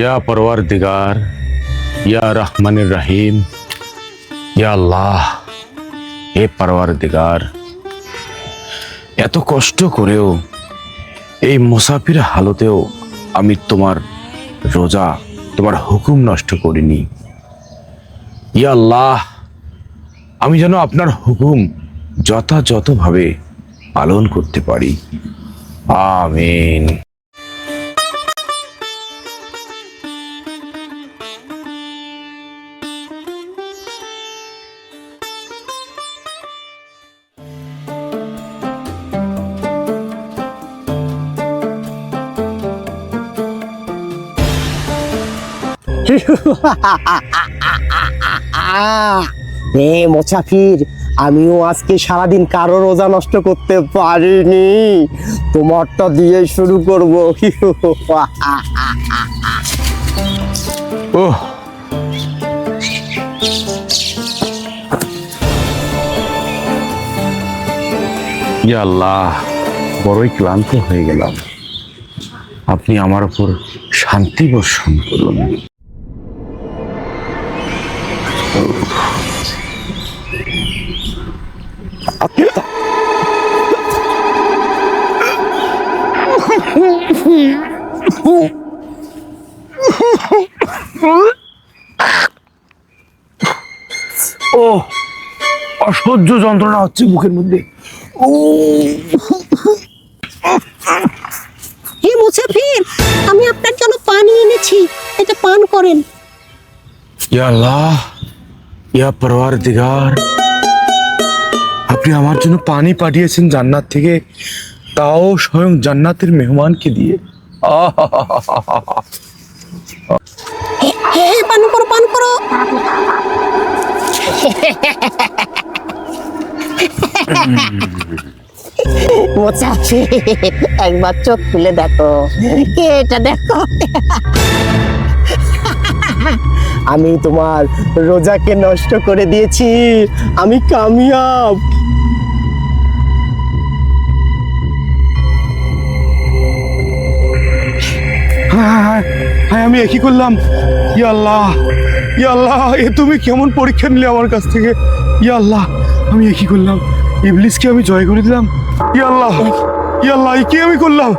ইয়া পরওয়ার দিগার ইয়া রহমান রহিম ইয়া আল্লাহ এ পরওয়ার দিগার এত কষ্ট করেও, এই মুসাফির হালতেও আমি তোমার রোজা, তোমার হুকুম নষ্ট করিনি। ইয়া আল্লাহ, আমি যেন আপনার হুকুম যথাযথভাবে পালন করতে পারি। আমিন। এ মোছাফির, আমিও আজকে সারাদিন কারও রোজা নষ্ট করতে পারিনি। তোমারটা দিয়ে শুরু করব। ওহ। আল্লাহ, বড়ই ক্লান্ত হয়ে গেলাম। আপনি আমার উপর শান্তি বর্ষণ করুন। ও অসহ্য যন্ত্রণা হচ্ছে মুখের মধ্যে। ও। হে মুসাফির আমি আপনার জন্য পানি এনেছি। এটা পান করেন। ইয়া আল্লাহ। ইয়া পরওয়ার দিগার আপনি আমার জন্য পানি পাঠিয়েছেন জান্নাত থেকে, তাও স্বয়ং জান্নাতের মেহমানকে দিয়ে। পান করো পান করো। একবার চোখ খুলে দেখো। এটা দেখো? আমি তোমার রোজাকে নষ্ট করে দিয়েছি। আমি কামিয়াব। হায়, হায়, হায়, আমি একই করলাম। ইয়া আল্লাহ ইয়া আল্লাহ এ তুমি কেমন পরীক্ষা নিলে আমার কাছ থেকে? ইয়া আল্লাহ আমি একই করলাম। ইবলিসকে আমি জয় করে দিলাম। ইয়া আল্লাহ ইয়া আল্লাহ কি আমি করলাম।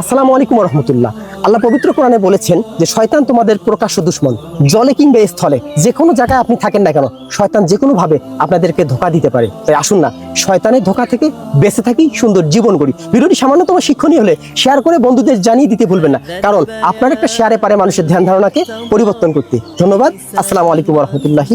আসসালামু আলাইকুম রহমতুল্লাহ। আল্লাহ পবিত্র কোরআনে বলেছেন যে শয়তান তোমাদের প্রকাশ্য দুশ্মন, জলে কিংবা স্থলে যে কোনো জায়গায় আপনি থাকেন না কেন, শয়তান যে কোনোভাবে আপনাদেরকে ধোকা দিতে পারে। তাই আসুন না, শয়তানের ধোকা থেকে বেঁচে থাকি, সুন্দর জীবন করি। ভিডিওটি সামান্যতম শিক্ষণীয় হলে শেয়ার করে বন্ধুদের জানিয়ে দিতে ভুলবেন না, কারণ আপনার একটা শেয়ারে পারে মানুষের ধ্যান ধারণাকে পরিবর্তন করতে। ধন্যবাদ, আসসালামু আলাইকুম রহমতুল্লাহি